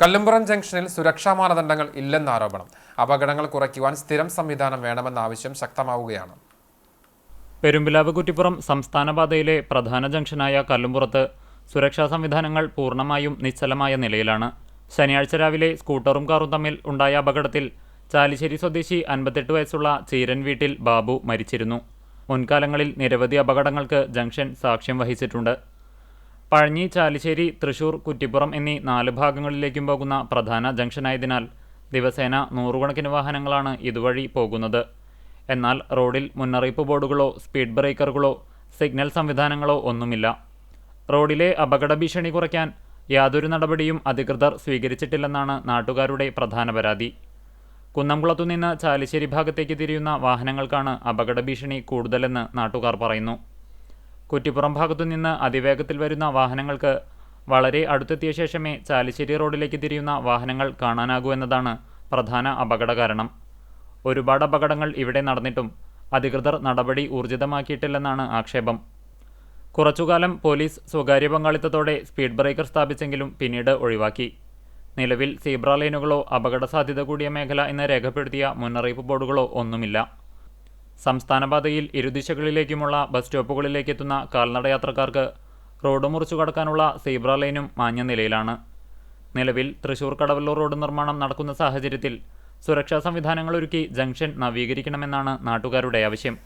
കല്ലുംപുറം ജംഗ്ഷനിൽ സുരക്ഷാ മാനദണ്ഡങ്ങൾ ഇല്ലെന്ന ആരോപണം. അപകടങ്ങൾ കുറയ്ക്കുവാൻ സ്ഥിരം സംവിധാനം വേണമെന്ന ആവശ്യം ശക്തമാവുകയാണ്. പെരുമ്പിലാവ് കുറ്റിപ്പുറം സംസ്ഥാന പാതയിലെ പ്രധാന ജംഗ്ഷനായ കല്ലുംപുറത്ത് സുരക്ഷാ സംവിധാനങ്ങൾ പൂർണമായും നിശ്ചലമായ നിലയിലാണ്. ശനിയാഴ്ച രാവിലെ സ്കൂട്ടറും കാറും തമ്മിൽ ഉണ്ടായ അപകടത്തിൽ ചാലിശ്ശേരി സ്വദേശി അൻപത്തെട്ട് വയസ്സുള്ള ചീരൻ വീട്ടിൽ ബാബു മരിച്ചിരുന്നു. മുൻകാലങ്ങളിൽ നിരവധി അപകടങ്ങൾക്ക് ജംഗ്ഷൻ സാക്ഷ്യം വഹിച്ചിട്ടുണ്ട്. പഴഞ്ഞി ചാലിശ്ശേരി തൃശൂർ കുറ്റിപ്പുറം എന്നീ നാല് ഭാഗങ്ങളിലേക്കും പോകുന്ന പ്രധാന ജംഗ്ഷനായതിനാൽ ദിവസേന നൂറുകണക്കിന് വാഹനങ്ങളാണ് ഇതുവഴി പോകുന്നത്. എന്നാൽ റോഡിൽ മുന്നറിയിപ്പ് ബോർഡുകളോ സ്പീഡ് ബ്രേക്കറുകളോ സിഗ്നൽ സംവിധാനങ്ങളോ ഒന്നുമില്ല. റോഡിലെ അപകട ഭീഷണി കുറയ്ക്കാൻ യാതൊരു നടപടിയും അധികൃതർ സ്വീകരിച്ചിട്ടില്ലെന്നാണ് നാട്ടുകാരുടെ പ്രധാന പരാതി. കുന്നംകുളത്തുനിന്ന് ചാലിശ്ശേരി ഭാഗത്തേക്ക് തിരിയുന്ന വാഹനങ്ങൾക്കാണ് അപകട ഭീഷണി കൂടുതലെന്ന് നാട്ടുകാർ പറയുന്നു. കുറ്റിപ്പുറം ഭാഗത്തുനിന്ന് അതിവേഗത്തിൽ വരുന്ന വാഹനങ്ങൾക്ക് വളരെ അടുത്തെത്തിയ ശേഷമേ ചാലിശ്ശേരി റോഡിലേക്ക് തിരിയുന്ന വാഹനങ്ങൾ കാണാനാകൂ എന്നതാണ് പ്രധാന അപകട കാരണം. ഒരുപാട് അപകടങ്ങൾ ഇവിടെ നടന്നിട്ടും അധികൃതർ നടപടി ഊർജിതമാക്കിയിട്ടില്ലെന്നാണ് ആക്ഷേപം. കുറച്ചുകാലം പോലീസ് സ്വകാര്യ പങ്കാളിത്തത്തോടെ സ്പീഡ് ബ്രേക്കർ സ്ഥാപിച്ചെങ്കിലും പിന്നീട് ഒഴിവാക്കി. നിലവിൽ സീബ്ര ലൈനുകളോ അപകട സാധ്യത കൂടിയ മേഖല എന്ന് രേഖപ്പെടുത്തിയ മുന്നറിയിപ്പ് ബോർഡുകളോ ഒന്നുമില്ല. സംസ്ഥാന പാതയിൽ ഇരുദിശകളിലേക്കുമുള്ള ബസ് സ്റ്റോപ്പുകളിലേക്ക് എത്തുന്ന കാൽനട യാത്രക്കാർക്ക് റോഡ് മുറിച്ചു കടക്കാനുള്ള സീബ്ര ലൈനും മാഞ്ഞ നിലയിലാണ്. നിലവിൽ തൃശൂർ കടവല്ലൂർ റോഡ് നിർമ്മാണം നടക്കുന്ന സാഹചര്യത്തിൽ സുരക്ഷാ സംവിധാനങ്ങളൊരുക്കി ജംഗ്ഷൻ നവീകരിക്കണമെന്നാണ് നാട്ടുകാരുടെ ആവശ്യം.